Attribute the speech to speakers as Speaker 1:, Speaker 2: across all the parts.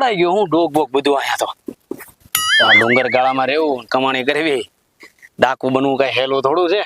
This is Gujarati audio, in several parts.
Speaker 1: અકડાઈ ગયો હું ડોગ બોગ બધું આયા તો. આ ડુંગર ગાળામાં રહેવું કમાણી કરવી. ડાકુ બનવું કઈ હેલું થોડું છે.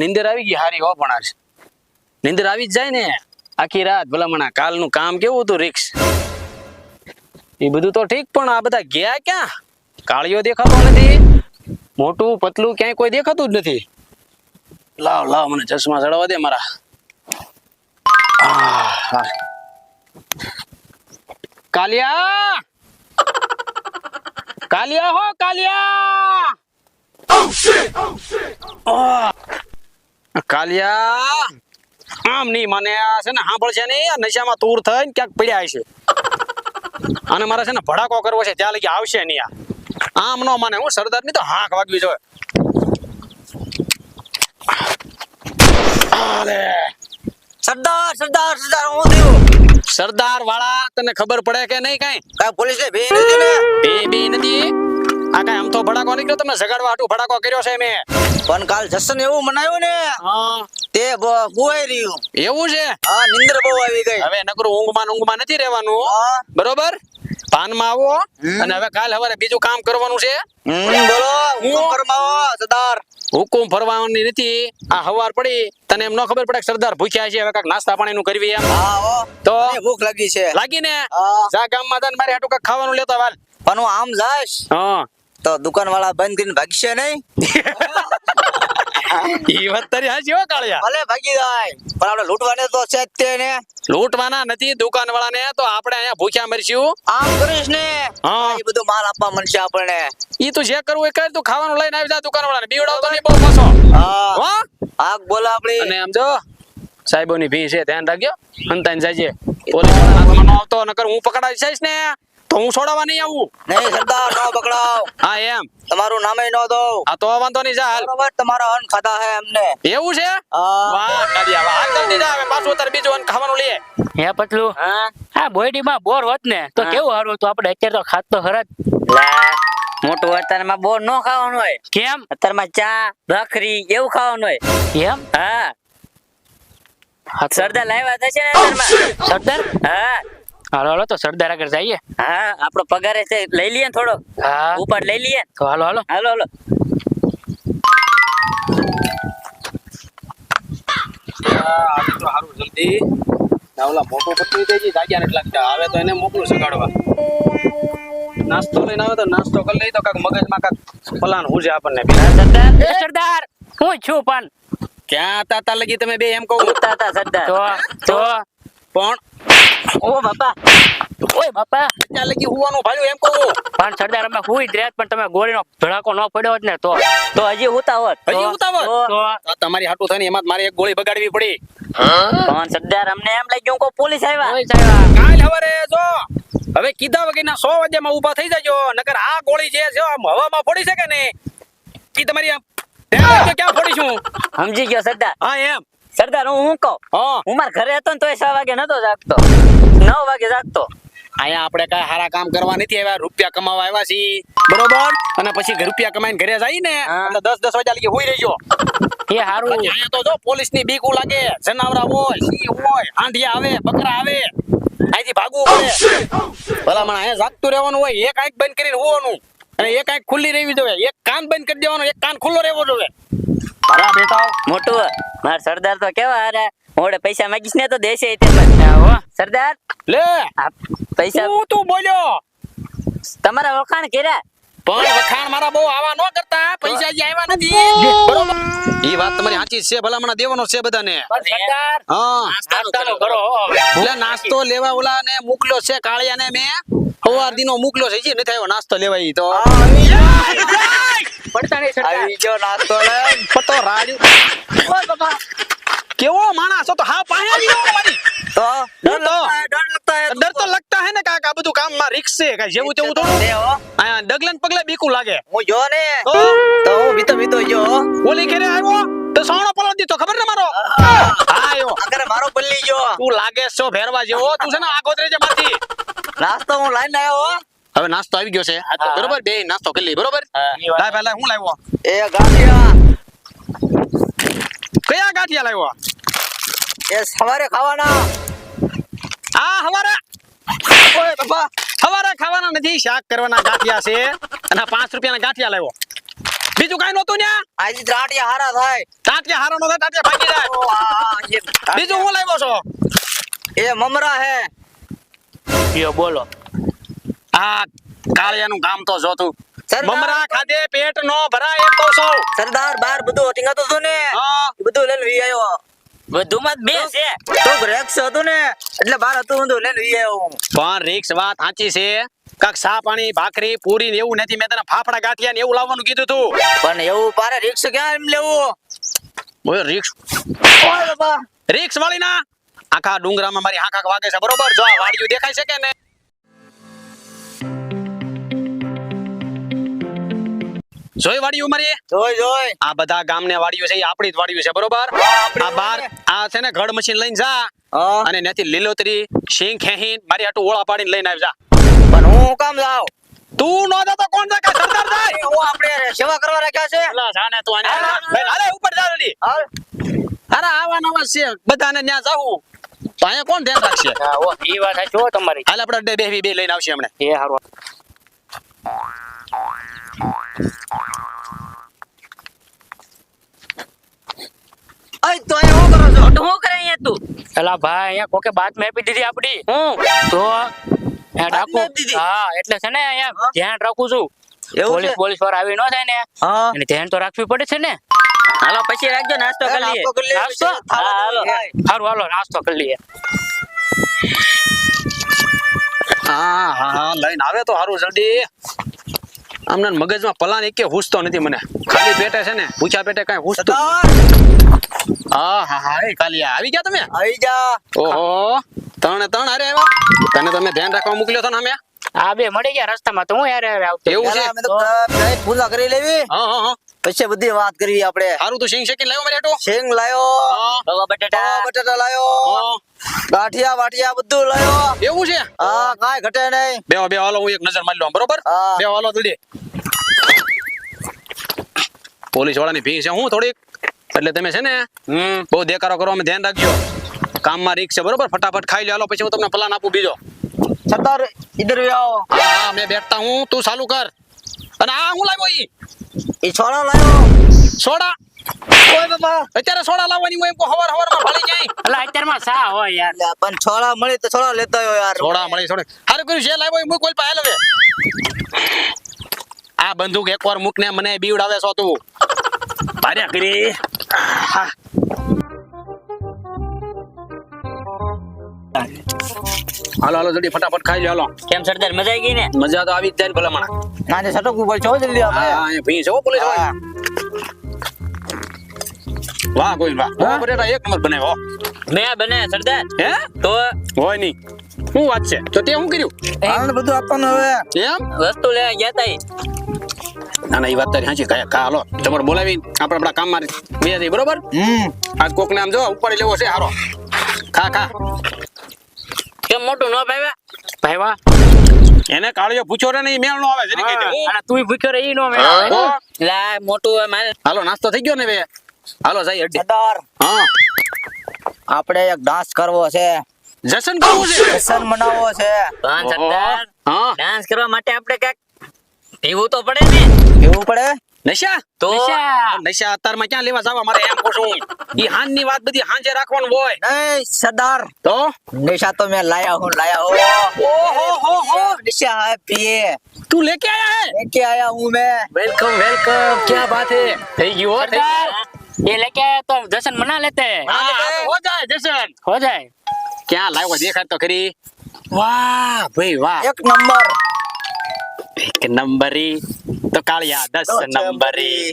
Speaker 1: નિંદર આવી ગઈ હારી હો પણ નિંદર આવી જ જાય ને. આખી રાત ભલામણ કાલનું કામ કેવું હતું રિક્ષ એ બધું તો ઠીક, પણ આ બધા ગયા ક્યાં? કાળીઓ દેખાતો નથી. મોટું, પતલું ક્યાંય કોઈ દેખાતું જ નથી. લાવ લાવ, મને ચશ્મા ચડાવવા દે મારા. હા હા. કાલિયા! કાલિયા હો, કાલિયા! કાલિયા! આમ નહીં મને આ છે ને સાંભળશે નહીં નશામાં તૂર થઈને ક્યાંક પડ્યા છે અને મારે છે ને ભડાકો કરવો છે, ત્યાં લગી આવશે નહીં આમ નો મને હું સરદારની તો હાંક વાગવી જોઈએ.
Speaker 2: સરદાર સરદાર સરદાર, હું થયું.
Speaker 1: સરદાર વાળા તને ખબર પડે કે નહીં કઈ?
Speaker 2: પોલીસ ને ભેજ નથી ને?
Speaker 1: બે બે નથી. આ કઈ આમ તો ભડાકો નીકળ્યો તમે જગાડવા હાટુ ભડાકો કર્યો છે મેં.
Speaker 2: પણ કાલ જસન એવું મનાયું ને?
Speaker 1: હા.
Speaker 2: તે બોવાઈ રહ્યું.
Speaker 1: એવું છે?
Speaker 2: હા નિંદર બહુ આવી ગઈ.
Speaker 1: હવે નકરું ઊંઘમાં ઊંઘમાં નથી રહેવાનું. બરોબર? ભાનમાં આવો. અને હવે કાલ હવે બીજું કામ કરવાનું છે.
Speaker 2: બોલો હું કરમાવો સરદાર.
Speaker 1: હુકુમ ફરવાની નથી. આ હવાર પડી. તને એમ ન ખબર પડે કે સરદાર ભૂખ્યા છે હવે કાંઈક નાસ્તા પાણીનું કરવી એમ. તો?
Speaker 2: ભૂખ લાગી છે.
Speaker 1: લાગી ને. જા ગામમાં તને મારે હાટું કાક ખાવાનું લેતો વાલ
Speaker 2: પણ હું આમ જાઈશ
Speaker 1: હા.
Speaker 2: તો દુકાન વાળા બંધ કરીને ભાગશે નહીં.
Speaker 1: ઈ વાત તારી હા જેવા કાળિયા.
Speaker 2: ભલે ભાગી જાય પણ આપણે લૂંટવાને તો છે જ તે ને.
Speaker 1: લૂંટવાના નથી દુકાન તો આપણે અહીંયા ભૂખ્યા મરશું.
Speaker 2: આમ કરીશ ને
Speaker 1: હા.
Speaker 2: એ બધું માલ આપવા મળશે આપણને.
Speaker 1: ઈ તું જે કરવું એ કર તું ખાવાનું લઈને આવી જા દુકાન વાળાને બીવડાવતો નહીં બહુ પાછો.
Speaker 2: હા.
Speaker 1: હો?
Speaker 2: આગ બોલા આપણી.
Speaker 1: અને આમ જો સાહેબોની ભી છે ધ્યાન રાખજો. અંતાને જાજે પોલીસ હાથમાં ન આવતો નકર હું પકડાઈ જઈશ ને. તો હું છોડાવવા નહીં આવું?
Speaker 2: નહીં સરદાર નો પકડાવ.
Speaker 1: હા એમ?
Speaker 2: તમારું નામે ન દો.
Speaker 1: આ તો વાંધો નહીં જા
Speaker 2: બરોબર તમારા અન્ન ખાતા હે અમને
Speaker 1: એવું છે? વાહ કાઢિયા વાહ. હાલ જલ્દી જા હવે પાછું તાર બીજું અન્ન ખાવાનું લઈએ.
Speaker 3: હે પટલું?
Speaker 1: હા.
Speaker 3: આ બોયડીમાં બોર હોત ને તો કેવું હારું હતું? આપણે અત્યારે તો ખાત તો ખરા જ.
Speaker 2: મોટું અત્યારમાં બોર નો ખાવાનું હોય.
Speaker 3: કેમ?
Speaker 2: અત્યારમાં ચા ભાખરી એવું ખાવાનું હોય.
Speaker 3: એમ?
Speaker 2: હા.
Speaker 3: હા
Speaker 2: સરદાર લાવ્યા થશે ને
Speaker 3: સરદાર
Speaker 2: હા.
Speaker 3: હાલો હાલો તો સરદાર આગળ જઈએ.
Speaker 2: હા આપણો પગારે છે લઈ લઈએ થોડો.
Speaker 3: હા.
Speaker 2: ઉપર લઈ લઈએ.
Speaker 3: તો હાલો હાલો.
Speaker 2: હાલો હાલો.
Speaker 1: હારું જલ્દી ઓલા મોટો પત્ની થઈ જાગ્યા નથી લાગતા હવે તો એને મોકલું સગાડવા નાસ્તો લઈને આવે તો નાસ્તો કરી લઈ તો કાક મગજમાં કાક પલાન હું છે આપણને
Speaker 2: સરદાર
Speaker 3: સરદાર હું છું પણ.
Speaker 1: ક્યાં હતા તા લગી તમે બે એમ કહું?
Speaker 2: હતા સરદાર
Speaker 3: તો. તો
Speaker 1: પણ
Speaker 2: ઓ બાપા.
Speaker 3: ઓય બાપા.
Speaker 1: ત્યાં લગી હુવાનું ભાલ્યું એમ કહું
Speaker 3: પણ સરદાર અમે હુઈ જ રહ્યા પણ તમે ગોળીનો ધડાકો ન પડ્યો હોત ને તો.
Speaker 2: તો હજી ઉતા હોત
Speaker 1: હજી ઉતાવળ?
Speaker 2: તો-
Speaker 1: તમારી હાટુ થઈને એમાં જ મારે એક ગોળી બગાડવી પડી.
Speaker 2: પણ સરદાર અમને એમ લાગ્યું કે પોલીસ આવ્યા.
Speaker 3: ઓય સાહેબ.
Speaker 1: કાલ હવારે જો હવે કીધા વગરના સો વાગ્યામાં ઊભા થઈ જાજો નકર આ ગોળી જે છે આમ હવામાં ફોડી શકે ને ઈ તમારી આમ ક્યાં ફોડીશું?
Speaker 2: સમજી ગયો સરદાર.
Speaker 1: હા એમ.
Speaker 2: સરદાર હું હું કહું?
Speaker 1: હા.
Speaker 2: હું મારા ઘરે હતો ને તોય છ વાગે નતો જાગતો. નવ વાગે જાગતો.
Speaker 1: અહીંયા આપણે કઈ સારા કામ કરવા નથી આવ્યા રૂપિયા કમાવા આવ્યા છીએ. બરોબર? અને પછી ઘર રૂપિયા કમાઈને ઘરે જઈ ને એટલે દસ દસ વાગ્યા લગી હુઈ રહેજો.
Speaker 3: એ
Speaker 1: સારું અહીંયા તો જો પોલીસની બીકું લાગે. જનાવરા હોય સિંહ હોય આંધિયા આવે બકરા આવે. અહીંથી ભાગવું પડે. ભલા મને અહીંયા જાગતું રહેવાનું હોય એક આંખ બંધ કરીને હોવાનું. અને એક આંખ ખુલ્લી રહેવી જોઈએ. એક કાન બંધ કરી દેવાનો એક કાન ખુલ્લો રહેવો જોઈએ. બરા બેટા.
Speaker 2: મોટું મારા સરદાર તો કેવા અરે મોડે પૈસા માંગીશ ને તો દેશે
Speaker 3: હો.
Speaker 2: સરદાર?
Speaker 1: લે.
Speaker 2: પૈસા
Speaker 1: હું તું બોલ્યો.
Speaker 2: તમારા વખાણ કર્યા?
Speaker 1: પણ વખાણ મારા બહુ આવા ન કરતા પૈસા જે આવ્યા નથી. બરોબર? ઈ વાત તમારી સાચી છે ભલામણા દેવાનો છે બધાને. હા.
Speaker 3: નાસ્તાનો કરો
Speaker 1: એટલે નાસ્તો લેવા ઓલા ને મોકલો છે કાળિયા ને મેં. સવાર દીનો મોકલો છે જી નથી આવ્યો નાસ્તો લેવા ઈ તો.
Speaker 3: પડતા નહીં
Speaker 2: આવી ગયો નાસ્તો લે.
Speaker 1: પતો રાડ્યું. કેવો માણસ તો હા આવી ગયો મારી
Speaker 2: તો? ડર લગતા હે
Speaker 1: ડર તો લગતા હે ને કાક આ બધું કામમાં રિક્સ છે કઈ જેવું તેવું થોડું. આયા ડગલે ને પગલે બીકું લાગે.
Speaker 2: હું જો ને.
Speaker 1: તો
Speaker 2: હું બીતો બીતો જો
Speaker 1: ઓલી ઘેરે આવ્યો? તો સોણો પલો દીધો ખબર ને મારો? આયો
Speaker 2: અગર મારો બલ્લી જો
Speaker 1: તું લાગે છો ભેરવા જેવો. તું છે ને આ ગોદરેજમાંથી
Speaker 2: નાસ્તો હું લઈને આવ્યો
Speaker 1: હવે નાસ્તો આવી ગયો છે. બરોબર બે નાસ્તો કરી લઈ બરોબર. લાય પહેલા હું લાવ્યો.
Speaker 2: એ ગાંઠિયા.
Speaker 1: કયા ગાંઠિયા લાવ્યો?
Speaker 2: એ સવારે ખાવાના.
Speaker 1: આ હવારે.
Speaker 4: ઓય બાપા.
Speaker 1: હવારે ખાવાના નથી શાક કરવાના ગાંઠિયા છે. અને આ પાંચ રૂપિયાના ગાંઠિયા લાવ્યો. બીજું કાંઈ નહોતું ન્યા?
Speaker 4: આજે ત્રાટિયા હારા થાય.
Speaker 1: ટાટિયા હારો નો થાય ટાટિયા ભાગી જાય. બીજું હું લાવ્યો છો?
Speaker 4: એ મમરા હે.
Speaker 3: યો બોલો.
Speaker 1: આ કાળિયાનું કામ તો જો તું. મમરા ખાધે પેટ નો ભરાય એમ કહું છું.
Speaker 4: સરદાર બાર બધું ટીંગાતું હતું ને?
Speaker 1: હા.
Speaker 4: બધું લઈને વી આવ્યો.
Speaker 2: બધુંમાં જ બે છે.
Speaker 4: તો રેક્સ હતું ને એટલે બાર હતું બધું લઈને લઈ આવ્યો હું.
Speaker 1: પણ રેક્સ વાત સાચી છે. કાક સા પાણી ભાખરી પૂરી ને એવું નથી. મેં તને ફાફડા ગાંઠિયા ને એવું લાવવાનું કીધું તું.
Speaker 4: પણ એવું પારે રિક્ષ ક્યાં એમ લેવું?
Speaker 1: ઓય રિક્ષ
Speaker 4: ઓય બાબા
Speaker 1: રિક્ષ વાળી ના આખા ડુંગરામાં મારી આંખ વાગે છે. બરોબર? જો આ વાડિયું દેખાય છે કે ને જોઈ વાડિયું મારી
Speaker 4: જોઈ જોઈ.
Speaker 1: આ બધા ગામને વાડીઓ છે એ આપણી જ વાડીઓ છે બરોબર? આ બાર આ છે ને ઘડ મશીન લઈને જા. અને નથી લીલોતરી સિંગ ખેહીન મારી હાટુ ઓળા પાડીને લઈને આવી જા.
Speaker 4: પણ હું કામ જાવ
Speaker 1: તું નો તો કોણ જાય કે સરદાર જાય.
Speaker 4: હું આપણે સેવા કરવા રાખ્યા છે.
Speaker 1: લા જાને તું આને હાલે. ઉપર જા
Speaker 4: રેડી.
Speaker 1: અરે આવા નવા છે બધાને ત્યાં જાવું. તો અહીંયા કોણ ધ્યાન રાખશે?
Speaker 3: હા ઓ એ વાત છે તમારી.
Speaker 1: હાલ આપણે બે બે બે લઈને આવશે હમણે.
Speaker 3: એ હારું.
Speaker 4: અય તો અહીંયા શું કરો છો
Speaker 2: મોટું શું કરે અહીંયા તું
Speaker 3: એલા ભાઈ અહીંયા કોકે બાતમી આપી દીધી આપડી
Speaker 2: હું
Speaker 3: તો અહીંયા ડાકુ
Speaker 4: આપી દીધી?
Speaker 3: હા એટલે છે ને અહીંયા ધ્યાન રાખું છું.
Speaker 4: એવું
Speaker 3: પોલીસ
Speaker 4: છે?
Speaker 3: પોલીસવાળા આવી ન થાય ને
Speaker 4: હા।
Speaker 3: એને ધ્યાન તો રાખવી પડે છે ને.
Speaker 2: હાલો પછી રાખજો નાસ્તો કરી લઈએ.
Speaker 4: નાસ્તો કરી લઈએ,
Speaker 3: નાસ્તો?
Speaker 4: પછી ખાવાનું
Speaker 2: હા, હાલો.
Speaker 4: થાય.
Speaker 3: સારું હાલો નાસ્તો કરી લઈએ.
Speaker 1: હા હા હા લઈને આવે તો સારું જલ્દી. આમને મગજમાં પલાન એકે હુસતો નથી મને. ખાલી પેટે છે ને પૂછા પેટે કઈ હુસતો હા હા હા એ ખાલી આવી ગયા તમે?
Speaker 4: આવી જા
Speaker 1: ઓહો ત્રણે ત્રણ અરે આવ્યા? તને તમે ધ્યાન રાખવા મોકલ્યો હતો ને અમે?
Speaker 3: આ બે મળી ગયા રસ્તામાં તો હું યાર આવતો.
Speaker 1: એવું છે?
Speaker 4: અમે તો પૂજા કરી લેવી?
Speaker 1: હા હા.
Speaker 4: પછી બધી વાત કરવી આપણે.
Speaker 1: સારું તું સિંગ શેકી લાવ્યો મારે હાટુ?
Speaker 4: શેંગ લાયો.
Speaker 1: હા.
Speaker 2: રવા બટેટા.
Speaker 4: બટાટા લાયો. ગાઠિયા વાઠિયા બધું લાયો.
Speaker 1: એવું છે?
Speaker 4: હા કાઈ ઘટે નહીં.
Speaker 1: બે બે હાલો હું એક નજર મારી લઉં બરોબર? બે હાલો જલ્દી. પોલીસ વાળાની ભી છે હું થોડીક? એટલે તમે છે ને
Speaker 3: હમ.
Speaker 1: બહુ દેકારો કરવામાં ધ્યાન રાખજો. કામમાં રીક છે બરોબર? ફટાફટ ખાઈ લે હાલો પછી હું તમને પ્લાન આપું બીજો.
Speaker 4: સરદાર ઇધર ભી આવો
Speaker 1: હા હા મેં બેઠતા હું તું ચાલુ કર. અને આ હું લાવ્યો ઈ?
Speaker 4: એ છોડો ઓય બાપા.
Speaker 1: અત્યારે સોડા લાવવાની હોય કહું હવાર હવારમાં ભાળી જાય.
Speaker 3: એટલે અત્યારમાં સા હોય યાર.
Speaker 4: પણ છોડા મળી તો છોડા લેતા હોય યાર.
Speaker 1: છોડા મળી સોડા હારું કર્યું જે લાવ્યો મૂક કોઈ પાસે આ બંદૂક એકવાર મૂક ને મને બીવડાવે છો તું. ભાર્યા કરી. હા. હાલો હાલો જલ્દી ફટાફટ ખાઈ લો હાલો.
Speaker 2: કેમ સરદાર મજા આવી ગઈ ને?
Speaker 1: મજા તો આવી જ જાય ભલા માણા
Speaker 4: ના જે સટક ઉપર છો જલ્દી આપણે?
Speaker 1: ભીંસ છે પોલીસ. વાહ કોઈ વાહ? બટેટા એક નંબર બનાવ્યો
Speaker 2: મેં બને સરદાર.
Speaker 1: હે?
Speaker 2: તો
Speaker 1: હોય નહીં. શું વાત છે? તો તે શું કર્યું?
Speaker 4: આને બધું આપવાનું હવે.
Speaker 1: એમ?
Speaker 2: વસ્તુ લેવા ગયા તા ઈ.
Speaker 1: ના ના એ વાત તારી સાચી કયા કા હાલો. તમારે બોલાવી આપણે આપણા કામમાં બે બરોબર?
Speaker 4: હમ.
Speaker 1: આજ કોક ને આમ જો ઉપાડી લેવો છે હારો. ખા ખા.
Speaker 2: કેમ મોટું ન ભાવ્યા?
Speaker 3: ભાઈ વાહ
Speaker 1: એને કાળિયો પૂછો રે ને મેળ નો આવે જરી કહી
Speaker 3: અને તું ભૂખ્યો ઈ નો મેં
Speaker 1: હો.
Speaker 2: લા મોટું મારે.
Speaker 1: હાલો નાસ્તો થઈ ગયો ને બે? હાલો જઈ અડ્ડે
Speaker 4: સરદાર.
Speaker 1: હા.
Speaker 4: આપણે એક ડાન્સ કરવો છે.
Speaker 1: જશન કરવું છે?
Speaker 4: જશન મનાવવો છે.
Speaker 1: હા
Speaker 2: સરદાર
Speaker 1: હા.
Speaker 2: ડાન્સ કરવા માટે આપણે કાંઈક પીવું તો પડે ને?
Speaker 4: પીવું પડે?
Speaker 1: નશા
Speaker 2: તો
Speaker 3: નશા.
Speaker 1: નશા અત્યારમાં ક્યાં લેવા જવા મારે એમ કહું છું ઈ હાન ની વાત બધી હાંજે રાખવાનું હોય
Speaker 4: નહીં સરદાર
Speaker 1: તો
Speaker 4: નિશા તો મેં લાયા હું લાયા હો
Speaker 1: ઓહો હો હો
Speaker 4: निशा है पिए
Speaker 1: તું લેકે આયા હે
Speaker 4: लेके आया हूँ मैं
Speaker 1: વેલકમ વેલકમ ક્યાં બાત હે થઈ ગયું હો થઈ
Speaker 3: સરદાર
Speaker 1: ગયું
Speaker 3: ये लेके आया तो जश्न मना लेते हैं
Speaker 1: હા, હા, તો હો જાય જશન
Speaker 3: हो जाए
Speaker 1: ક્યાં લાવ્યો દેખાડ તો ખરી વાહ ભાઈ વાહ
Speaker 4: एक नंबर
Speaker 1: એક નંબરી તો કાળિયા દસ નંબરી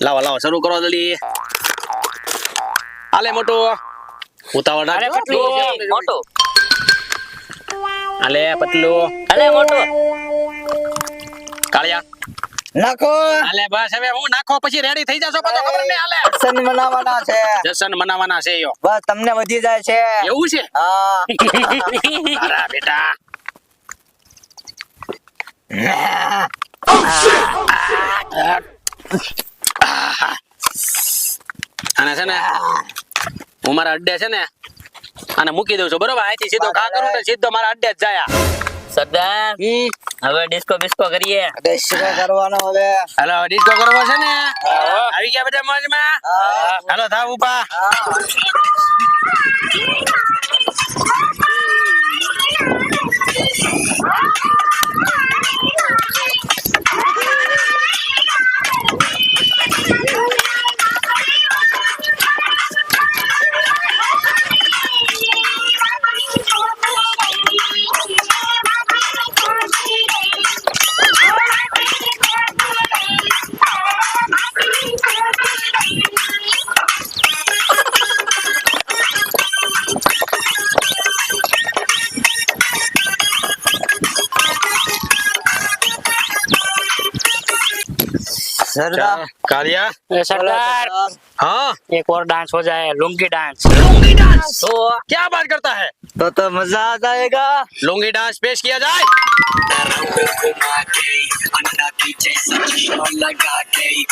Speaker 1: લાવો લાવો શરૂ કરો જલ્દી આલે મોટું ઉતાવળ
Speaker 3: અરે. પતલું.
Speaker 2: મોટું
Speaker 1: આલે પતલું
Speaker 2: અલે મોટું
Speaker 1: કાળિયા
Speaker 4: નાખો
Speaker 1: આલે બસ હવે હું નાખો પછી રેડી થઈ જશો પાછો ખબર નહીં આલે
Speaker 4: જશન મનાવાના છે
Speaker 1: જશન મનાવવાના છે યો
Speaker 4: બસ તમને વધી જાય છે
Speaker 1: એવું છે
Speaker 4: હા
Speaker 1: અરે બેટા અને છે ને હું મારા અડ્ડે છે ને અને મૂકી દઉં છું. બરોબર? અહીંથી સીધો કા કરું ને સીધો મારા અડ્ડે જ જાય
Speaker 2: સરદાર? હવે ડિસ્કો બિસ્કો કરીએ.
Speaker 4: શું કરવાનો હવે?
Speaker 1: હાલો ડિસ્કો કરવો છે ને? આવી ગયા બધા મોજમાં? હાલો થાવ ઉપા
Speaker 4: સરદાર
Speaker 1: सरदार।
Speaker 3: अच्छा, सरदार।
Speaker 1: हाँ?
Speaker 3: एक और डांस हो जाए लुंगी डांस
Speaker 1: लुंगी डांस तो क्या बात करता है?
Speaker 4: तो तो मज़ा आ जाएगा।
Speaker 1: लुंगी डांस पेश किया जाए।
Speaker 5: लगा के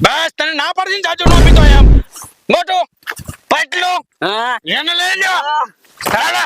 Speaker 1: બસ તને ના પડતી જાજુ નો પીતો એમ. મોટો પટલો.
Speaker 2: હા.
Speaker 1: એને લઈ લ્યો. ચાલો.